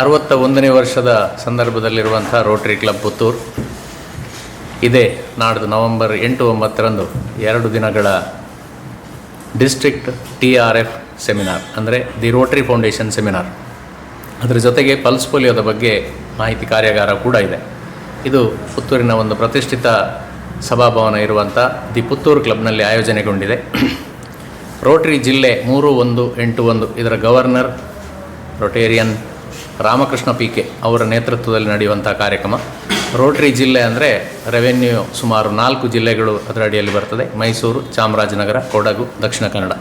ಅರವತ್ತ ಒಂದನೇ ವರ್ಷದ ಸಂದರ್ಭದಲ್ಲಿರುವಂಥ ರೋಟರಿ ಕ್ಲಬ್ ಪುತ್ತೂರು. ಇದೇ ನಾಡ್ದು ನವೆಂಬರ್ ಎಂಟು ಒಂಬತ್ತರಂದು ಎರಡು ದಿನಗಳ district T R F seminar, ಅಂದರೆ ದಿ ರೋಟರಿ ಫೌಂಡೇಶನ್ ಸೆಮಿನಾರ್. ಅದರ ಜೊತೆಗೆ ಪಲ್ಸ್ ಪೋಲಿಯೋದ ಬಗ್ಗೆ ಮಾಹಿತಿ ಕಾರ್ಯಾಗಾರ ಕೂಡ ಇದೆ. ಇದು ಪುತ್ತೂರಿನ ಒಂದು ಪ್ರತಿಷ್ಠಿತ ಸಭಾಭವನ ಇರುವಂಥ ದಿ ಪುತ್ತೂರು ಕ್ಲಬ್ನಲ್ಲಿ ಆಯೋಜನೆಗೊಂಡಿದೆ. ರೋಟರಿ ಜಿಲ್ಲೆ ಮೂರು ಒಂದು ಎಂಟು ಒಂದು, ಇದರ governor Rotarian Ramakrishna P K ಅವರ ನೇತೃತ್ವದಲ್ಲಿ ನಡೆಯುವಂಥ ಕಾರ್ಯಕ್ರಮ. ರೋಟ್ರಿ ಜಿಲ್ಲೆ ಅಂದರೆ ರೆವೆನ್ಯೂ ಸುಮಾರು ನಾಲ್ಕು ಜಿಲ್ಲೆಗಳು ಅದರ ಅಡಿಯಲ್ಲಿ ಬರ್ತದೆ. ಮೈಸೂರು, ಚಾಮರಾಜನಗರ, ಕೊಡಗು, ದಕ್ಷಿಣ ಕನ್ನಡ.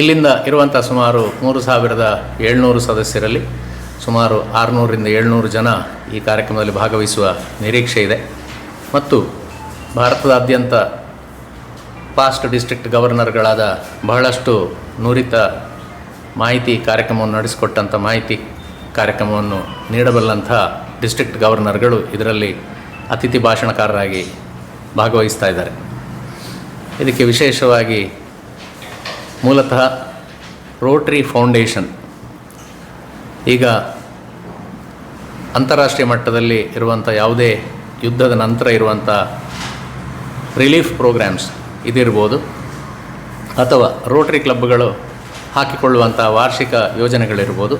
ಇಲ್ಲಿಂದ ಇರುವಂಥ ಸುಮಾರು ಮೂರು ಸಾವಿರದ ಏಳ್ನೂರು ಸದಸ್ಯರಲ್ಲಿ ಸುಮಾರು ಆರುನೂರಿಂದ ಏಳ್ನೂರು ಜನ ಈ ಕಾರ್ಯಕ್ರಮದಲ್ಲಿ ಭಾಗವಹಿಸುವ ನಿರೀಕ್ಷೆ ಇದೆ. ಮತ್ತು ಭಾರತದಾದ್ಯಂತ ಪಾಸ್ಟ್ ಡಿಸ್ಟ್ರಿಕ್ಟ್ ಗವರ್ನರ್ಗಳಾದ ಬಹಳಷ್ಟು ನುರಿತ ಮಾಹಿತಿ ಕಾರ್ಯಕ್ರಮವನ್ನು ನಡೆಸಿಕೊಟ್ಟಂಥ ಮಾಹಿತಿ ಕಾರ್ಯಕ್ರಮವನ್ನು ನೀಡಬಲ್ಲಂಥ ಡಿಸ್ಟ್ರಿಕ್ಟ್ ಗವರ್ನರ್ಗಳು ಇದರಲ್ಲಿ ಅತಿಥಿ ಭಾಷಣಕಾರರಾಗಿ ಭಾಗವಹಿಸ್ತಾ ಇದ್ದಾರೆ. ಇದಕ್ಕೆ ವಿಶೇಷವಾಗಿ ಮೂಲತಃ ರೋಟ್ರಿ ಫೌಂಡೇಶನ್ ಈಗ ಅಂತಾರಾಷ್ಟ್ರೀಯ ಮಟ್ಟದಲ್ಲಿ ಇರುವಂಥ ಯಾವುದೇ ಯುದ್ಧದ ನಂತರ ಇರುವಂಥ ರಿಲೀಫ್ ಪ್ರೋಗ್ರಾಮ್ಸ್ ಇದಿರ್ಬೋದು ಅಥವಾ ರೋಟ್ರಿ ಕ್ಲಬ್ಗಳು ಹಾಕಿಕೊಳ್ಳುವಂಥ ವಾರ್ಷಿಕ ಯೋಜನೆಗಳಿರ್ಬೋದು.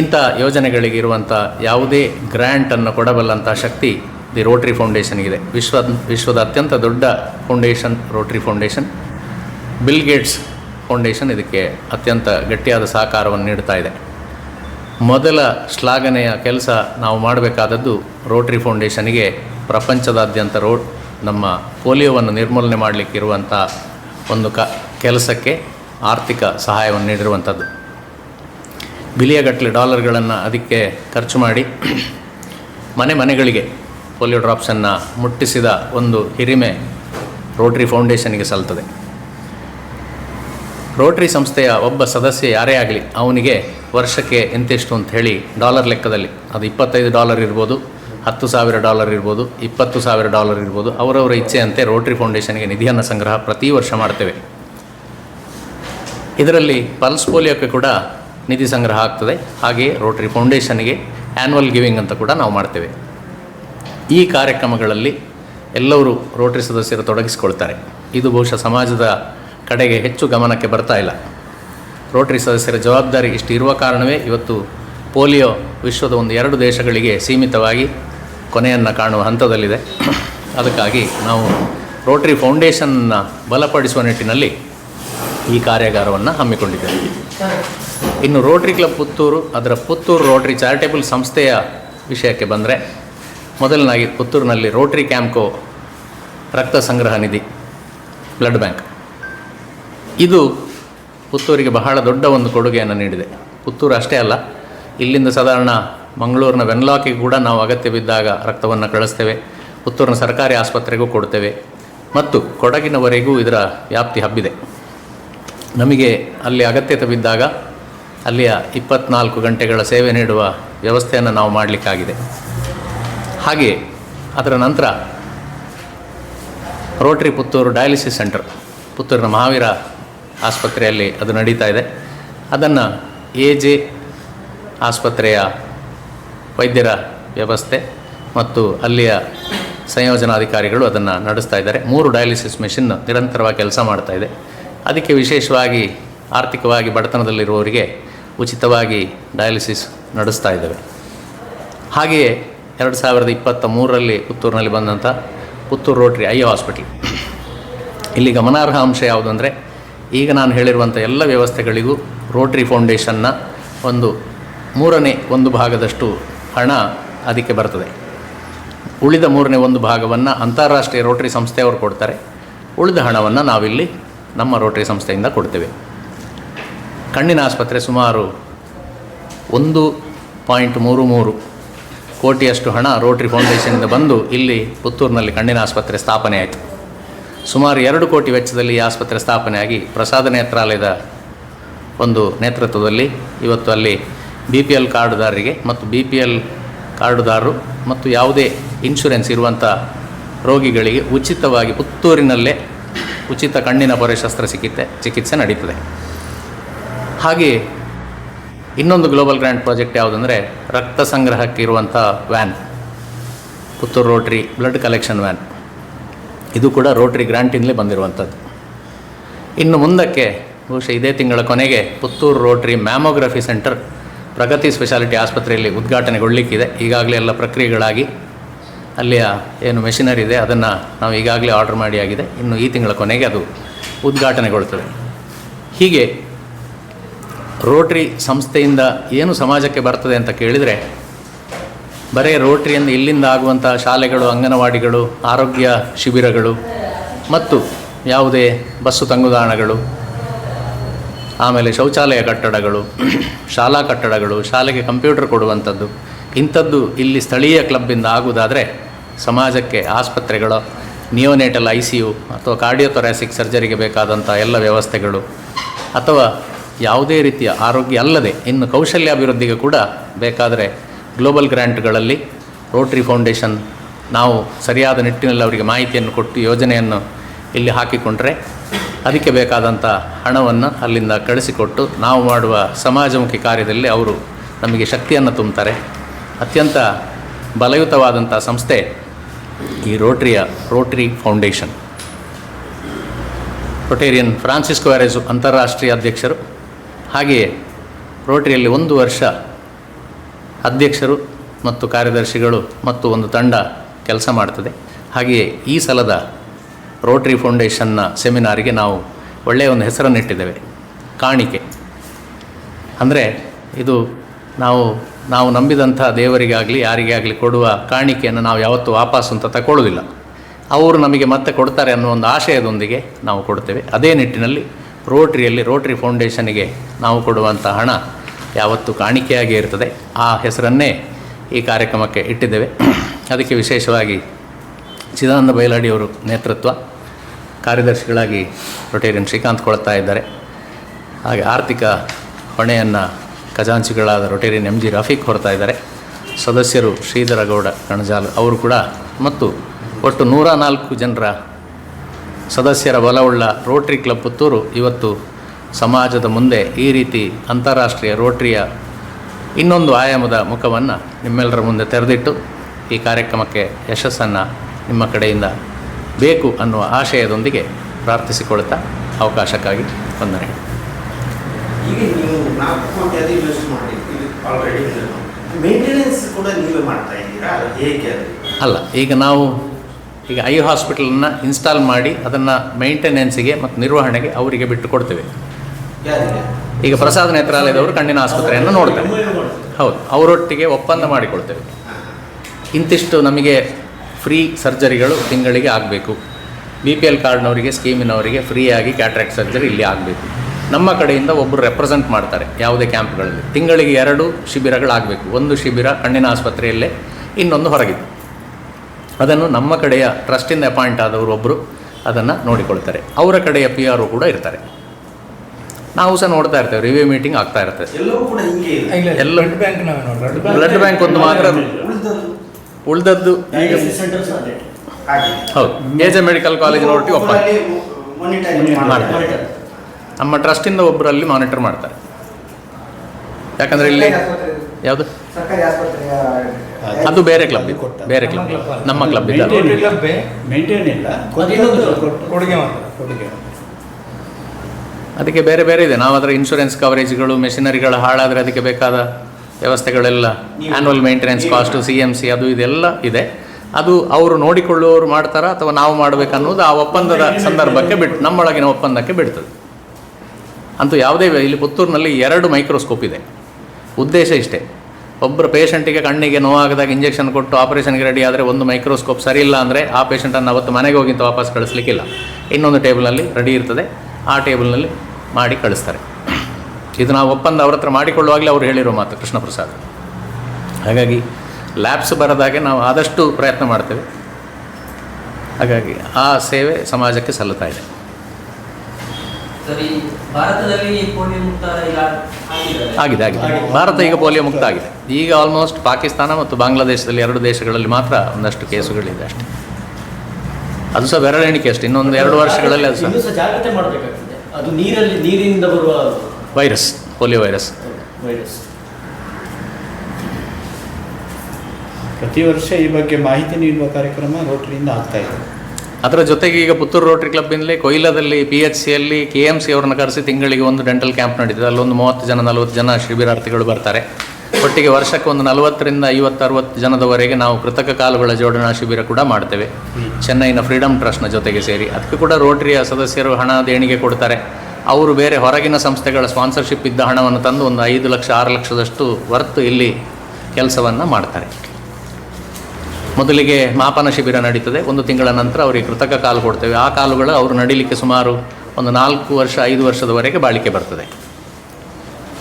ಇಂಥ ಯೋಜನೆಗಳಿಗೆ ಇರುವಂಥ ಯಾವುದೇ ಗ್ರ್ಯಾಂಟನ್ನು ಕೊಡಬಲ್ಲಂಥ ಶಕ್ತಿ ದಿ ರೋಟ್ರಿ ಫೌಂಡೇಶನ್ಗಿದೆ ವಿಶ್ವ ವಿಶ್ವದ ಅತ್ಯಂತ ದೊಡ್ಡ foundation, Rotary foundation, Bill Gates foundation ಇದಕ್ಕೆ ಅತ್ಯಂತ ಗಟ್ಟಿಯಾದ ಸಹಕಾರವನ್ನು ನೀಡ್ತಾ ಇದೆ. ಮೊದಲ ಶ್ಲಾಘನೆಯ ಕೆಲಸ ನಾವು ಮಾಡಬೇಕಾದದ್ದು ರೋಟ್ರಿ ಫೌಂಡೇಶನ್ಗೆ ಪ್ರಪಂಚದಾದ್ಯಂತ ರೋ, ನಮ್ಮ ಪೋಲಿಯೋವನ್ನು ನಿರ್ಮೂಲನೆ ಮಾಡಲಿಕ್ಕಿರುವಂಥ ಒಂದು ಕ, ಕೆಲಸಕ್ಕೆ ಆರ್ಥಿಕ ಸಹಾಯವನ್ನು ನೀಡಿರುವಂಥದ್ದು. ಬಿಲಿಯಗಟ್ಟಲೆ ಡಾಲರ್ಗಳನ್ನು ಅದಕ್ಕೆ ಖರ್ಚು ಮಾಡಿ ಮನೆ ಮನೆಗಳಿಗೆ ಪೋಲಿಯೋ ಡ್ರಾಪ್ಸನ್ನು ಮುಟ್ಟಿಸಿದ ಒಂದು ಹಿರಿಮೆ ರೋಟ್ರಿ ಫೌಂಡೇಶನ್ಗೆ ಸಲ್ತದೆ ರೋಟ್ರಿ ಸಂಸ್ಥೆಯ ಒಬ್ಬ ಸದಸ್ಯ ಯಾರೇ ಆಗಲಿ, ಅವನಿಗೆ ವರ್ಷಕ್ಕೆ ಎಂತೆಷ್ಟು ಅಂತ ಹೇಳಿ ಡಾಲರ್ ಲೆಕ್ಕದಲ್ಲಿ. ಅದು ಇಪ್ಪತ್ತೈದು ಡಾಲರ್ ಇರ್ಬೋದು, ಹತ್ತು ಸಾವಿರ ಡಾಲರ್ ಇರ್ಬೋದು, ಇಪ್ಪತ್ತು ಸಾವಿರ ಡಾಲರ್ ಇರ್ಬೋದು, ಅವರವರ ಇಚ್ಛೆಯಂತೆ ರೋಟ್ರಿ ಫೌಂಡೇಶನ್ಗೆ ನಿಧಿಯನ್ನು ಸಂಗ್ರಹ ಪ್ರತಿ ವರ್ಷ ಮಾಡ್ತೇವೆ. ಇದರಲ್ಲಿ ಪಲ್ಸ್ ಪೋಲಿಯೋಕ್ಕೆ ಕೂಡ ನಿಧಿ ಸಂಗ್ರಹ ಆಗ್ತದೆ. ಹಾಗೆಯೇ ರೋಟರಿ ಫೌಂಡೇಶನ್ಗೆ ಆ್ಯನ್ವಲ್ ಗಿವಿಂಗ್ ಅಂತ ಕೂಡ ನಾವು ಮಾಡ್ತೇವೆ. ಈ ಕಾರ್ಯಕ್ರಮಗಳಲ್ಲಿ ಎಲ್ಲರೂ ರೋಟರಿ ಸದಸ್ಯರು ತೊಡಗಿಸಿಕೊಳ್ತಾರೆ. ಇದು ಬಹುಶಃ ಸಮಾಜದ ಕಡೆಗೆ ಹೆಚ್ಚು ಗಮನಕ್ಕೆ ಬರ್ತಾ ಇಲ್ಲ. ರೋಟರಿ ಸದಸ್ಯರ ಜವಾಬ್ದಾರಿ ಇಷ್ಟು ಇರುವ ಕಾರಣವೇ ಇವತ್ತು ಪೋಲಿಯೋ ವಿಶ್ವದ ಒಂದು ಎರಡು ದೇಶಗಳಿಗೆ ಸೀಮಿತವಾಗಿ ಕೊನೆಯನ್ನು ಕಾಣುವ ಹಂತದಲ್ಲಿದೆ. ಅದಕ್ಕಾಗಿ ನಾವು ರೋಟರಿ ಫೌಂಡೇಶನ್ನ ಬಲಪಡಿಸುವ ನಿಟ್ಟಿನಲ್ಲಿ ಈ ಕಾರ್ಯಾಗಾರವನ್ನು ಹಮ್ಮಿಕೊಂಡಿದ್ದೇವೆ. ಇನ್ನು ರೋಟ್ರಿ ಕ್ಲಬ್ ಪುತ್ತೂರು, ಅದರ ಪುತ್ತೂರು ರೋಟ್ರಿ ಚಾರಿಟೇಬಲ್ ಸಂಸ್ಥೆಯ ವಿಷಯಕ್ಕೆ ಬಂದರೆ ಮೊದಲನಾಗಿ ಪುತ್ತೂರಿನಲ್ಲಿ ರೋಟ್ರಿ ಕ್ಯಾಂಪ್ಕೋ ರಕ್ತ ಸಂಗ್ರಹ ನಿಧಿ ಬ್ಲಡ್ ಬ್ಯಾಂಕ್ ಇದು ಪುತ್ತೂರಿಗೆ ಬಹಳ ದೊಡ್ಡ ಒಂದು ಕೊಡುಗೆಯನ್ನು ನೀಡಿದೆ. ಪುತ್ತೂರು ಅಷ್ಟೇ ಅಲ್ಲ, ಇಲ್ಲಿಂದ ಸಾಧಾರಣ ಮಂಗಳೂರಿನ ವೆನ್ಲಾಕಿಗೆ ಕೂಡ ನಾವು ಅಗತ್ಯ ಬಿದ್ದಾಗ ರಕ್ತವನ್ನು ಕಳಿಸ್ತೇವೆ. ಪುತ್ತೂರಿನ ಸರ್ಕಾರಿ ಆಸ್ಪತ್ರೆಗೂ ಕೊಡ್ತೇವೆ. ಮತ್ತು ಕೊಡಗಿನವರೆಗೂ ಇದರ ವ್ಯಾಪ್ತಿ ಹಬ್ಬಿದೆ. ನಮಗೆ ಅಲ್ಲಿ ಅಗತ್ಯತೆ ಬಿದ್ದಾಗ ಅಲ್ಲಿಯ ಇಪ್ಪತ್ನಾಲ್ಕು ಗಂಟೆಗಳ ಸೇವೆ ನೀಡುವ ವ್ಯವಸ್ಥೆಯನ್ನು ನಾವು ಮಾಡಲಿಕ್ಕಾಗಿದೆ. ಹಾಗೆಯೇ ಅದರ ನಂತರ ರೋಟ್ರಿ ಪುತ್ತೂರು ಡಯಾಲಿಸಿಸ್ ಸೆಂಟರ್, ಪುತ್ತೂರಿನ ಮಹಾವೀರ ಆಸ್ಪತ್ರೆಯಲ್ಲಿ ಅದು ನಡೀತಾ ಇದೆ. ಅದನ್ನು ಎ ಜೆ ಆಸ್ಪತ್ರೆಯ ವೈದ್ಯರ ವ್ಯವಸ್ಥೆ ಮತ್ತು ಅಲ್ಲಿಯ ಸಂಯೋಜನಾಧಿಕಾರಿಗಳು ಅದನ್ನು ನಡೆಸ್ತಾ ಇದ್ದಾರೆ. ಮೂರು ಡಯಾಲಿಸಿಸ್ ಮೆಷಿನ್ ನಿರಂತರವಾಗಿ ಕೆಲಸ ಮಾಡ್ತಾ ಇದೆ. ಅದಕ್ಕೆ ವಿಶೇಷವಾಗಿ ಆರ್ಥಿಕವಾಗಿ ಬಡತನದಲ್ಲಿರುವವರಿಗೆ ಉಚಿತವಾಗಿ ಡಯಾಲಿಸಿಸ್ ನಡೆಸ್ತಾ ಇದ್ದೇವೆ. ಹಾಗೆಯೇ ಎರಡು ಸಾವಿರದ ಇಪ್ಪತ್ತ ಮೂರರಲ್ಲಿ ಪುತ್ತೂರಿನಲ್ಲಿ ಬಂದಂಥ ಪುತ್ತೂರು ರೋಟ್ರಿ ಐ ಹಾಸ್ಪಿಟಲ್. ಇಲ್ಲಿ ಗಮನಾರ್ಹ ಅಂಶ ಯಾವುದು ಅಂದರೆ ಈಗ ನಾನು ಹೇಳಿರುವಂಥ ಎಲ್ಲ ವ್ಯವಸ್ಥೆಗಳಿಗೂ ರೋಟ್ರಿ ಫೌಂಡೇಶನ್ನ ಒಂದು ಮೂರನೇ ಒಂದು ಭಾಗದಷ್ಟು ಹಣ ಅದಕ್ಕೆ ಬರ್ತದೆ. ಉಳಿದ ಮೂರನೇ ಒಂದು ಭಾಗವನ್ನು ಅಂತಾರಾಷ್ಟ್ರೀಯ ರೋಟ್ರಿ ಸಂಸ್ಥೆಯವರು ಕೊಡ್ತಾರೆ. ಉಳಿದ ಹಣವನ್ನು ನಾವಿಲ್ಲಿ ನಮ್ಮ ರೋಟರಿ ಸಂಸ್ಥೆಯಿಂದ ಕೊಡ್ತೇವೆ. ಕಣ್ಣಿನ ಆಸ್ಪತ್ರೆ ಸುಮಾರು ಒಂದು ಪಾಯಿಂಟ್ ಮೂರು ಮೂರು ಕೋಟಿಯಷ್ಟು ಹಣ ರೋಟರಿ ಫೌಂಡೇಶನಿಂದ ಬಂದು ಇಲ್ಲಿ ಪುತ್ತೂರಿನಲ್ಲಿ ಕಣ್ಣಿನ ಆಸ್ಪತ್ರೆ ಸ್ಥಾಪನೆ ಆಯಿತು. ಸುಮಾರು ಎರಡು ಕೋಟಿ ವೆಚ್ಚದಲ್ಲಿ ಈ ಆಸ್ಪತ್ರೆ ಸ್ಥಾಪನೆಯಾಗಿ ಪ್ರಸಾದ ನೇತ್ರಾಲಯದ ಒಂದು ನೇತೃತ್ವದಲ್ಲಿ ಇವತ್ತು ಅಲ್ಲಿ ಬಿ ಪಿ ಎಲ್ ಕಾರ್ಡುದಾರರಿಗೆ ಮತ್ತು ಬಿ ಪಿ ಎಲ್ ಕಾರ್ಡುದಾರರು ಮತ್ತು ಯಾವುದೇ ಇನ್ಶೂರೆನ್ಸ್ ಇರುವಂಥ ರೋಗಿಗಳಿಗೆ ಉಚಿತವಾಗಿ ಪುತ್ತೂರಿನಲ್ಲೇ ಉಚಿತ ಕಣ್ಣಿನ ಪೊರೆ ಶಸ್ತ್ರಚಿಕಿತ್ಸೆ ಚಿಕಿತ್ಸೆ ನಡೀತದೆ. ಹಾಗೆಯೇ ಇನ್ನೊಂದು ಗ್ಲೋಬಲ್ ಗ್ರ್ಯಾಂಡ್ ಪ್ರಾಜೆಕ್ಟ್ ಯಾವುದಂದರೆ ರಕ್ತ ಸಂಗ್ರಹಕ್ಕೆ ಇರುವಂಥ van, Puttur Rotary blood collection van. ಇದು ಕೂಡ ರೋಟ್ರಿ ಗ್ರ್ಯಾಂಟಿಂದಲೇ ಬಂದಿರುವಂಥದ್ದು. ಇನ್ನು ಮುಂದಕ್ಕೆ ಬಹುಶಃ ಇದೇ ತಿಂಗಳ ಕೊನೆಗೆ Puttur Rotary mammography centre Pragati speciality ಆಸ್ಪತ್ರೆಯಲ್ಲಿ ಉದ್ಘಾಟನೆಗೊಳ್ಳಿಕ್ಕಿದೆ. ಈಗಾಗಲೇ ಎಲ್ಲ ಪ್ರಕ್ರಿಯೆಗಳಾಗಿ ಅಲ್ಲಿಯ ಏನು ಮೆಷಿನರಿ ಇದೆ, ಅದನ್ನು ನಾವು ಈಗಾಗಲೇ ಆರ್ಡರ್ ಮಾಡಿ ಆಗಿದೆ. ಇನ್ನು ಈ ತಿಂಗಳ ಕೊನೆಗೆ ಅದು ಉದ್ಘಾಟನೆಗೊಳ್ತದೆ ಹೀಗೆ ರೋಟ್ರಿ ಸಂಸ್ಥೆಯಿಂದ ಏನು ಸಮಾಜಕ್ಕೆ ಬರ್ತದೆ ಅಂತ ಕೇಳಿದರೆ, ಬರೀ ರೋಟ್ರಿಯನ್ನು ಇಲ್ಲಿಂದ ಆಗುವಂಥ ಶಾಲೆಗಳು, ಅಂಗನವಾಡಿಗಳು, ಆರೋಗ್ಯ ಶಿಬಿರಗಳು, ಮತ್ತು ಯಾವುದೇ ಬಸ್ಸು ತಂಗುದಾಣಗಳು, ಆಮೇಲೆ ಶೌಚಾಲಯ ಕಟ್ಟಡಗಳು, ಶಾಲಾ ಕಟ್ಟಡಗಳು, ಶಾಲೆಗೆ ಕಂಪ್ಯೂಟರ್ ಕೊಡುವಂಥದ್ದು, ಇಂಥದ್ದು ಇಲ್ಲಿ ಸ್ಥಳೀಯ ಕ್ಲಬ್ಬಿಂದ ಆಗುವುದಾದರೆ ಸಮಾಜಕ್ಕೆ ಆಸ್ಪತ್ರೆಗಳು ನಿಯೋನೇಟಲ್ ಐ ಸಿ ಯು ಅಥವಾ ಕಾರ್ಡಿಯೋಥೊರಾಸಿಕ್ ಸರ್ಜರಿಗೆ ಬೇಕಾದಂಥ ಎಲ್ಲ ವ್ಯವಸ್ಥೆಗಳು ಅಥವಾ ಯಾವುದೇ ರೀತಿಯ ಆರೋಗ್ಯ ಅಲ್ಲದೆ ಇನ್ನು ಕೌಶಲ್ಯಾಭಿವೃದ್ಧಿಗೆ ಕೂಡ ಬೇಕಾದರೆ ಗ್ಲೋಬಲ್ ಗ್ರ್ಯಾಂಟ್ಗಳಲ್ಲಿ ರೋಟ್ರಿ ಫೌಂಡೇಶನ್ ನಾವು ಸರಿಯಾದ ನಿಟ್ಟಿನಲ್ಲಿ ಅವರಿಗೆ ಮಾಹಿತಿಯನ್ನು ಕೊಟ್ಟು ಯೋಜನೆಯನ್ನು ಇಲ್ಲಿ ಹಾಕಿಕೊಂಡ್ರೆ ಅದಕ್ಕೆ ಬೇಕಾದಂಥ ಹಣವನ್ನು ಅಲ್ಲಿಂದ ಕಳಿಸಿಕೊಟ್ಟು ನಾವು ಮಾಡುವ ಸಮಾಜಮುಖಿ ಕಾರ್ಯದಲ್ಲಿ ಅವರು ನಮಗೆ ಶಕ್ತಿಯನ್ನು ತುಂಬುತ್ತಾರೆ. ಅತ್ಯಂತ ಬಲಯುತವಾದಂಥ ಸಂಸ್ಥೆ ಈ ರೋಟ್ರಿಯ ರೋಟ್ರಿ ಫೌಂಡೇಶನ್ ರೊಟೇರಿಯನ್ ಫ್ರಾನ್ಸಿಸ್ಕೋ ವ್ಯಾರೇಜು ಅಂತಾರಾಷ್ಟ್ರೀಯ ಅಧ್ಯಕ್ಷರು. ಹಾಗೆಯೇ ರೋಟರಿಯಲ್ಲಿ ಒಂದು ವರ್ಷ ಅಧ್ಯಕ್ಷರು ಮತ್ತು ಕಾರ್ಯದರ್ಶಿಗಳು ಮತ್ತು ಒಂದು ತಂಡ ಕೆಲಸ ಮಾಡ್ತದೆ. ಹಾಗೆಯೇ ಈ ಸಲದ ರೋಟ್ರಿ ಫೌಂಡೇಶನ್ನ ಸೆಮಿನಾರಿಗೆ ನಾವು ಒಳ್ಳೆಯ ಒಂದು ಹೆಸರನ್ನಿಟ್ಟಿದ್ದೇವೆ. ಕಾಣಿಕೆ. ಅಂದರೆ ಇದು ನಾವು ನಾವು ನಂಬಿದಂಥ ದೇವರಿಗಾಗಲಿ ಯಾರಿಗೇ ಆಗಲಿ ಕೊಡುವ ಕಾಣಿಕೆಯನ್ನು ನಾವು ಯಾವತ್ತೂ ವಾಪಸ್ ಅಂತ ತಗೊಳ್ಳೋದಿಲ್ಲ ಅವರು ನಮಗೆ ಮತ್ತೆ ಕೊಡ್ತಾರೆ ಅನ್ನೋ ಒಂದು ಆಶಯದೊಂದಿಗೆ ನಾವು ಕೊಡ್ತೇವೆ. ಅದೇ ನಿಟ್ಟಿನಲ್ಲಿ ರೋಟ್ರಿಯಲ್ಲಿ, ರೋಟ್ರಿ ಫೌಂಡೇಶನ್ಗೆ ನಾವು ಕೊಡುವಂಥ ಹಣ ಯಾವತ್ತೂ ಕಾಣಿಕೆಯಾಗಿ ಇರ್ತದೆ. ಆ ಹೆಸರನ್ನೇ ಈ ಕಾರ್ಯಕ್ರಮಕ್ಕೆ ಇಟ್ಟಿದ್ದೇವೆ. ಅದಕ್ಕೆ ವಿಶೇಷವಾಗಿ ಚಿದಾನಂದ ಬಯಲಾಡಿಯವರು ನೇತೃತ್ವ ಕಾರ್ಯದರ್ಶಿಗಳಾಗಿ ರೊಟೇರಿಯನ್ ಶ್ರೀಕಾಂತ್ ಕೊಳ್ತಾ ಇದ್ದಾರೆ. ಹಾಗೆ ಆರ್ಥಿಕ ಹೊಣೆಯನ್ನು ಖಜಾಂಚಿಗಳಾದ ರೊಟೇರಿಯನ್ ಎಂ ಜಿ ರಫೀಕ್ ಹೊರತಾ ಇದ್ದಾರೆ. ಸದಸ್ಯರು ಶ್ರೀಧರಗೌಡ ಕಣಜಾಲ್ ಅವರು ಕೂಡ ಮತ್ತು ಒಟ್ಟು ನೂರ ನಾಲ್ಕು ಜನರ ಸದಸ್ಯರ ಬಲವುಳ್ಳ ರೋಟ್ರಿ ಕ್ಲಬ್ ಪುತ್ತೂರು ಇವತ್ತು ಸಮಾಜದ ಮುಂದೆ ಈ ರೀತಿ ಅಂತಾರಾಷ್ಟ್ರೀಯ ರೋಟ್ರಿಯ ಇನ್ನೊಂದು ಆಯಾಮದ ಮುಖವನ್ನು ನಿಮ್ಮೆಲ್ಲರ ಮುಂದೆ ತೆರೆದಿಟ್ಟು ಈ ಕಾರ್ಯಕ್ರಮಕ್ಕೆ ಯಶಸ್ಸನ್ನು ನಿಮ್ಮ ಕಡೆಯಿಂದ ಬೇಕು ಅನ್ನುವ ಆಶಯದೊಂದಿಗೆ ಪ್ರಾರ್ಥಿಸಿಕೊಳ್ತಾ ಅವಕಾಶಕ್ಕಾಗಿ ವಂದನೆ. ಈಗ ನೀವು ನಾಲ್ಕು ಕೋಟಿ ಅದು ಇನ್ವೆಸ್ಟ್ ಮಾಡಿ. ಆಲ್ರೆಡಿ ಮೇಂಟೆನೆನ್ಸ್ ಕೂಡ ನೀವೇ ಮಾಡ್ತಾ ಇದ್ದೀರಾ? ಹೇಗೆ ಅಲ್ಲ ಈಗ ನಾವು ಈಗ ಐ ಹಾಸ್ಪಿಟಲನ್ನು ಇನ್ಸ್ಟಾಲ್ ಮಾಡಿ ಅದನ್ನು ಮೇಂಟೆನೆನ್ಸಿಗೆ ಮತ್ತು ನಿರ್ವಹಣೆಗೆ ಅವರಿಗೆ ಬಿಟ್ಟು ಕೊಡ್ತೇವೆ. ಈಗ ಪ್ರಸಾದ ನೇತ್ರಾಲಯದವರು ಕಣ್ಣಿನ ಆಸ್ಪತ್ರೆಯನ್ನು ನೋಡ್ತಾರೆ. ಹೌದು ಅವರೊಟ್ಟಿಗೆ ಒಪ್ಪಂದ ಮಾಡಿಕೊಳ್ತೇವೆ ಇಂತಿಷ್ಟು ನಮಗೆ ಫ್ರೀ ಸರ್ಜರಿಗಳು ತಿಂಗಳಿಗೆ ಆಗಬೇಕು. ಬಿ ಪಿ ಎಲ್ ಕಾರ್ಡ್ನವರಿಗೆ ಸ್ಕೀಮಿನವರಿಗೆ ಫ್ರೀಯಾಗಿ ಕ್ಯಾಟ್ರಾಕ್ಟ್ ಸರ್ಜರಿ ಇಲ್ಲಿ ಆಗಬೇಕು. ನಮ್ಮ ಕಡೆಯಿಂದ ಒಬ್ಬರು ರೆಪ್ರೆಸೆಂಟ್ ಮಾಡ್ತಾರೆ ಯಾವುದೇ ಕ್ಯಾಂಪ್ಗಳಲ್ಲಿ ತಿಂಗಳಿಗೆ ಎರಡು ಶಿಬಿರಗಳಾಗಬೇಕು. ಒಂದು ಶಿಬಿರ ಕಣ್ಣಿನ ಆಸ್ಪತ್ರೆಯಲ್ಲೇ ಇನ್ನೊಂದು ಹೊರಗಿದೆ. ಅದನ್ನು ನಮ್ಮ ಕಡೆಯ ಟ್ರಸ್ಟಿಂದ ಅಪಾಯಿಂಟ್ ಆದವರು ಒಬ್ಬರು ಅದನ್ನು ನೋಡಿಕೊಳ್ತಾರೆ. ಅವರ ಕಡೆಯ ಪಿ ಆರ್ ಒ ಕೂಡ ಇರ್ತಾರೆ. ನಾವು ಸಹ ನೋಡ್ತಾ ಇರ್ತೇವೆ ರಿವ್ಯೂ ಮೀಟಿಂಗ್ ಆಗ್ತಾ ಇರ್ತದೆ. ಎಲ್ಲವೂ ಕೂಡ ಹಿಂಗೆ ಇದೆ. ಎಲ್ಲ- ಬ್ಲಡ್ ಬ್ಯಾಂಕ್ ನಾವೇ ನೋಡಿ ಬ್ಲಡ್ ಬ್ಯಾಂಕ್ ಒಂದು ಮಾತ್ರ ಉಳಿದದ್ದು. ಈಗ ಹೌದು. ಮೇಜರ್ ಜೆ ಮೆಡಿಕಲ್ ಕಾಲೇಜ್ ಒಪ್ಪಂದ. ಒಪ್ಪ ಮಾಡ್ತಾರೆ. ನಮ್ಮ ಟ್ರಸ್ಟಿಂದ ಒಬ್ಬರಲ್ಲಿ ಮಾನಿಟರ್ ಮಾಡ್ತಾರೆ. ಯಾಕಂದರೆ ಇಲ್ಲಿ ಯಾವುದು? ಸರ್ಕಾರಿ ಆಸ್ಪತ್ರೆಯ ಅದು ಬೇರೆ ಕ್ಲಬ್ ಇದೆ. ಬೇರೆ ಕ್ಲಬ್ ನಮ್ಮ ಕ್ಲಬ್ ಇದೆ. ಅದು. ಮೇಂಟೈನ್ ಇಲ್ಲ ಕೊಡುಗೆ ಮಾತ್ರ. ಅದಕ್ಕೆ ಬೇರೆ ಬೇರೆ ಇದೆ. ನಾವು ಅದರ ಇನ್ಶೂರೆನ್ಸ್ ಕವರೇಜ್ಗಳು ಮೆಷಿನರಿಗಳು ಹಾಳಾದರೆ ಅದಕ್ಕೆ ಬೇಕಾದ ವ್ಯವಸ್ಥೆಗಳೆಲ್ಲ annual maintenance cost C M C ಅದು ಇದೆಲ್ಲ ಇದೆ. ಅದು ಅವರು ನೋಡಿಕೊಳ್ಳುವವರು ಮಾಡ್ತಾರಾ ಅಥವಾ ನಾವು ಮಾಡಬೇಕನ್ನೋದು ಆ ಒಪ್ಪಂದದ ಸಂದರ್ಭಕ್ಕೆ ಬಿಟ್ಟು ನಮ್ಮೊಳಗಿನ ಒಪ್ಪಂದಕ್ಕೆ ಬಿಡ್ತದೆ. ಅಂತೂ ಯಾವುದೇ ಇಲ್ಲಿ ಪುತ್ತೂರಿನಲ್ಲಿ ಎರಡು ಮೈಕ್ರೋಸ್ಕೋಪ್ ಇದೆ. ಉದ್ದೇಶ ಇಷ್ಟೇ. ಒಬ್ಬರು ಪೇಷಂಟಿಗೆ ಕಣ್ಣಿಗೆ ನೋವಾಗದಾಗ ಇಂಜೆಕ್ಷನ್ ಕೊಟ್ಟು ಆಪರೇಷನ್ಗೆ ರೆಡಿ ಆದರೆ ಒಂದು ಮೈಕ್ರೋಸ್ಕೋಪ್ ಸರಿ ಇಲ್ಲ ಅಂದರೆ ಆ ಪೇಷಂಟನ್ನು ಅವತ್ತು ಮನೆಗೆ ಹೋಗಿಂತ ವಾಪಸ್ ಕಳಿಸ್ಲಿಕ್ಕಿಲ್ಲ. ಇನ್ನೊಂದು ಟೇಬಲ್ನಲ್ಲಿ ರೆಡಿ ಇರ್ತದೆ. ಆ ಟೇಬಲ್ನಲ್ಲಿ ಮಾಡಿ ಕಳಿಸ್ತಾರೆ. ಇದು ನಾವು ಒಪ್ಪಂದ ಅವ್ರ ಹತ್ರ ಮಾಡಿಕೊಳ್ಳುವಾಗಲೇ ಅವ್ರು ಹೇಳಿರೋ ಮಾತು ಕೃಷ್ಣ ಪ್ರಸಾದ್ ಹಾಗಾಗಿ ಲ್ಯಾಬ್ಸ್ ಬರದಾಗೆ ನಾವು ಆದಷ್ಟು ಪ್ರಯತ್ನ ಮಾಡ್ತೇವೆ. ಹಾಗಾಗಿ ಆ ಸೇವೆ ಸಮಾಜಕ್ಕೆ ಸಲ್ಲುತ್ತಾ ಇದೆ ಸರಿ ಭಾರತದಲ್ಲಿ ಪೋಲಿಯೋ ಮುಕ್ತ ಈಗ ಆಗಿದ್ದಾರೆ ಆಗಿದೆ. ಆಗಿದೆ ಭಾರತ ಈಗ ಪೋಲಿಯೋ ಮುಕ್ತ ಆಗಿದೆ. ಈಗ ಆಲ್ಮೋಸ್ಟ್ ಪಾಕಿಸ್ತಾನ ಮತ್ತು ಬಾಂಗ್ಲಾದೇಶದಲ್ಲಿ ಎರಡು ದೇಶಗಳಲ್ಲಿ ಮಾತ್ರ ಒಂದಷ್ಟು ಕೇಸುಗಳಿದೆ ಅಷ್ಟೇ. ಅದು ಸಹ ಬೆರಳೆಣಿಕೆ ಅಷ್ಟೇ. ಇನ್ನೊಂದು ಎರಡು ವರ್ಷಗಳಲ್ಲಿ ಅದು ಸಹ. ಇನ್ನೂ ಜಾಗ್ರತೆ ಮಾಡಬೇಕಾಗ್ತದೆ. ಅದು ನೀರಲ್ಲಿ ನೀರಿನಿಂದ ಬರುವ ವೈರಸ್ ಪೋಲಿಯೋ ವೈರಸ್. ವೈರಸ್. ಪ್ರತಿ ವರ್ಷ ಈ ಬಗ್ಗೆ ಮಾಹಿತಿ ನೀಡುವ ಕಾರ್ಯಕ್ರಮ ರೋಟರಿಯಿಂದ ಆಗ್ತಾ ಇದೆ. ಅದರ ಜೊತೆಗೆ ಈಗ ಪುತ್ತೂರು ರೋಟರಿ ಕ್ಲಬ್ಬಿಂದಲೇ ಕೊಯ್ಲದಲ್ಲಿ ಪಿ ಎಚ್ ಸಿಯಲ್ಲಿ ಕೆ ಎಂ ಸಿ ಅವ್ರನ್ನ ಕರೆಸಿ ತಿಂಗಳಿಗೆ ಒಂದು ಡೆಂಟಲ್ ಕ್ಯಾಂಪ್ ನಡೀತದೆ. ಅಲ್ಲೊಂದು ಮೂವತ್ತು ಜನ, ನಲವತ್ತು ಜನ ಶಿಬಿರಾರ್ಥಿಗಳು ಬರ್ತಾರೆ. ಒಟ್ಟಿಗೆ ವರ್ಷಕ್ಕೆ ಒಂದು ನಲವತ್ತರಿಂದ ಐವತ್ತು ಅರವತ್ತು ಜನದವರೆಗೆ ನಾವು ಕೃತಕ ಕಾಲುಗಳ ಜೋಡಣಾ ಶಿಬಿರ ಕೂಡ ಮಾಡ್ತೇವೆ. ಚೆನ್ನೈನ ಫ್ರೀಡಮ್ ಟ್ರಸ್ಟ್ನ ಜೊತೆಗೆ ಸೇರಿ. ಅದಕ್ಕೆ ಕೂಡ ರೋಟರಿಯ ಸದಸ್ಯರು ಹಣ ದೇಣಿಗೆ ಕೊಡ್ತಾರೆ. ಅವರು ಬೇರೆ ಹೊರಗಿನ ಸಂಸ್ಥೆಗಳ ಸ್ಪಾನ್ಸರ್ಶಿಪ್ ಇದ್ದ ಹಣವನ್ನು ತಂದು ಒಂದು ಐದು ಲಕ್ಷ, ಆರು ಲಕ್ಷದಷ್ಟು ವರ್ತ್ ಇಲ್ಲಿ ಕೆಲಸವನ್ನು ಮಾಡ್ತಾರೆ. ಮೊದಲಿಗೆ ಮಾಪನ ಶಿಬಿರ ನಡೀತದೆ. ಒಂದು ತಿಂಗಳ ನಂತರ ಅವರಿಗೆ ಕೃತಕ ಕಾಲು ಕೊಡ್ತೇವೆ. ಆ ಕಾಲುಗಳು ಅವರು ನಡೀಲಿಕ್ಕೆ ಸುಮಾರು ಒಂದು ನಾಲ್ಕು ವರ್ಷ, ಐದು ವರ್ಷದವರೆಗೆ ಬಾಳಿಕೆ ಬರ್ತದೆ.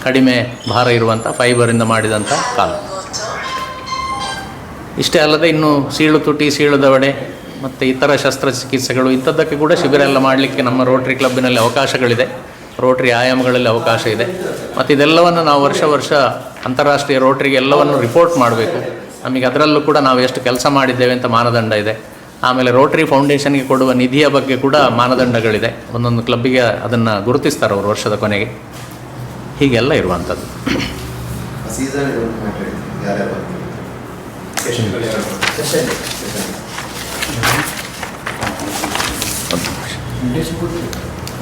ಕಡಿಮೆ ಭಾರ ಇರುವಂಥ ಫೈಬರಿಂದ ಮಾಡಿದಂಥ ಕಾಲು. ಇಷ್ಟೇ ಅಲ್ಲದೆ ಇನ್ನು ಸೀಳು ತುಟಿ, ಸೀಳು ದವಡೆ, ಮತ್ತು ಇತರ ಶಸ್ತ್ರಚಿಕಿತ್ಸೆಗಳು, ಇಂಥದ್ದಕ್ಕೆ ಕೂಡ ಶಿಬಿರ ಎಲ್ಲ ಮಾಡಲಿಕ್ಕೆ ನಮ್ಮ ರೋಟ್ರಿ ಕ್ಲಬ್ಬಿನಲ್ಲಿ ಅವಕಾಶಗಳಿದೆ. ರೋಟ್ರಿ ಆಯಾಮಗಳಲ್ಲಿ ಅವಕಾಶ ಇದೆ. ಮತ್ತು ಇದೆಲ್ಲವನ್ನು ನಾವು ವರ್ಷ ವರ್ಷ ಅಂತಾರಾಷ್ಟ್ರೀಯ ರೋಟ್ರಿಗೆ ಎಲ್ಲವನ್ನು ರಿಪೋರ್ಟ್ ಮಾಡಬೇಕು. ನಮಗೆ ಅದರಲ್ಲೂ ಕೂಡ ನಾವು ಎಷ್ಟು ಕೆಲಸ ಮಾಡಿದ್ದೇವೆ ಅಂತ ಮಾನದಂಡ ಇದೆ. ಆಮೇಲೆ ರೋಟರಿ ಫೌಂಡೇಶನ್ಗೆ ಕೊಡುವ ನಿಧಿಯ ಬಗ್ಗೆ ಕೂಡ ಮಾನದಂಡಗಳಿದೆ. ಒಂದೊಂದು ಕ್ಲಬ್ಬಿಗೆ ಅದನ್ನು ಗುರುತಿಸ್ತಾರೆ ಅವರು ವರ್ಷದ ಕೊನೆಗೆ. ಹೀಗೆಲ್ಲ ಇರುವಂಥದ್ದು. ಸೀಸನ್ ಮಾತಾಡಿ ಯಾರ್ಯಾರು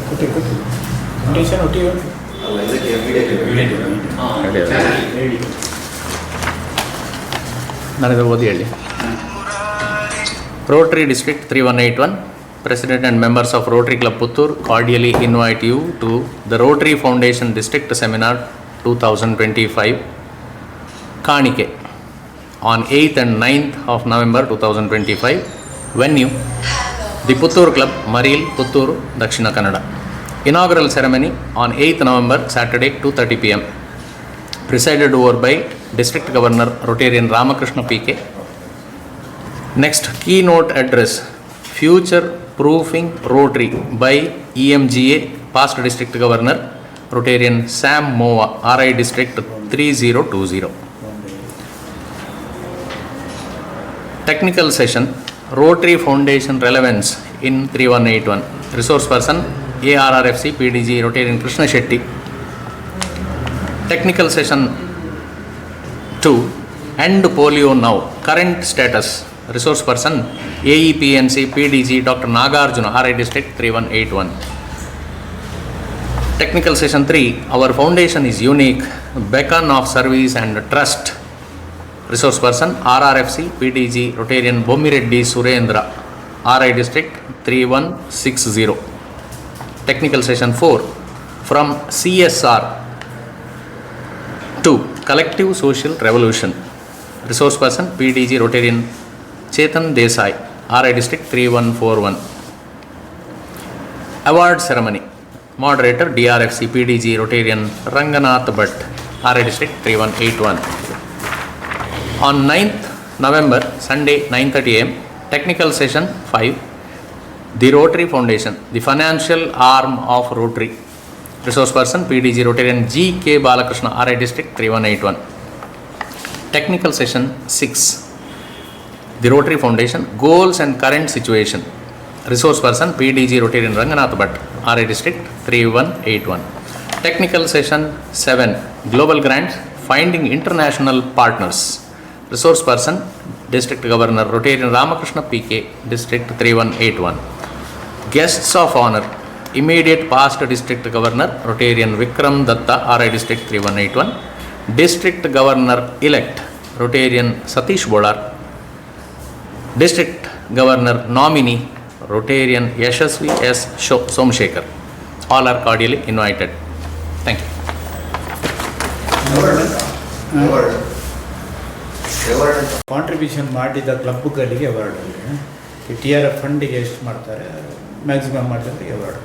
ಕೊಟ್ಟಿ ಕೊಟ್ಟಿ ಕಂಡೀಷನ್ ಒಟ್ಟಿಗೆ ಉಂಟು. ಅಲ್ಲ ಇದಕ್ಕೆ ವಿಡಿಯೋ ನಾನಿದು ಓದಿ ಹೇಳಿ. Rotary district three one eight one president and members of Rotary club Puttur cordially invite you to the Rotary foundation district seminar two thousand twenty five ಕಾಣಿಕೆ on eighth and ninth of November two thousand twenty five venue the Puttur club Mareel Puttur Dakshina Kannada inaugural ceremony on eighth November Saturday two thirty P M presided over by District Governor Rotarian Ramakrishna PK. Next, keynote address, Future Proofing Rotary by E EMGA, past District Governor Rotarian Sam Moa, RI District 3020. Technical session, Rotary Foundation relevance in 3181. Resource person, ARRFC PDG Rotarian Krishna Shetty. Technical session two and polio now current status resource person AEPNC PDG doctor Nagarjuna RI district three one eight one technical session three our foundation is unique beacon of service and trust resource person RRFC PDG Rotarian Bommireddy Surendra RI district three one six zero technical session four from CSR collective social revolution resource person PDG Rotarian Chetan Desai RI district three one four one award ceremony moderator DRFC PDG Rotarian Ranganath Bhat RI district three one eight one on ninth November Sunday nine thirty AM technical session five the Rotary foundation the financial arm of Rotary resource person PDG Rotarian GK Balakrishna RI district three one eight one technical session six the Rotary foundation goals and current situation resource person PDG Rotarian Ranganath Bhat RI district three one eight one technical session seven global grant finding international partners resource person district governor Rotarian Ramakrishna PK district three one eight one guests of honour immediate past district governor Rotarian Vikram Datta R I district three one eight one district governor elect Rotarian Satish Bolar district governor nominee Rotarian Yashaswi S show Somashekar all are cordially invited thank you contribution ಮಾಡಿದ ಕ್ಲಬ್ಗಳಿಗೆ award T R ಫಂಡಿಗೆ ಎಷ್ಟು ಮಾಡ್ತಾರೆ? Maximum ಮಾಡಿದ್ರೆ award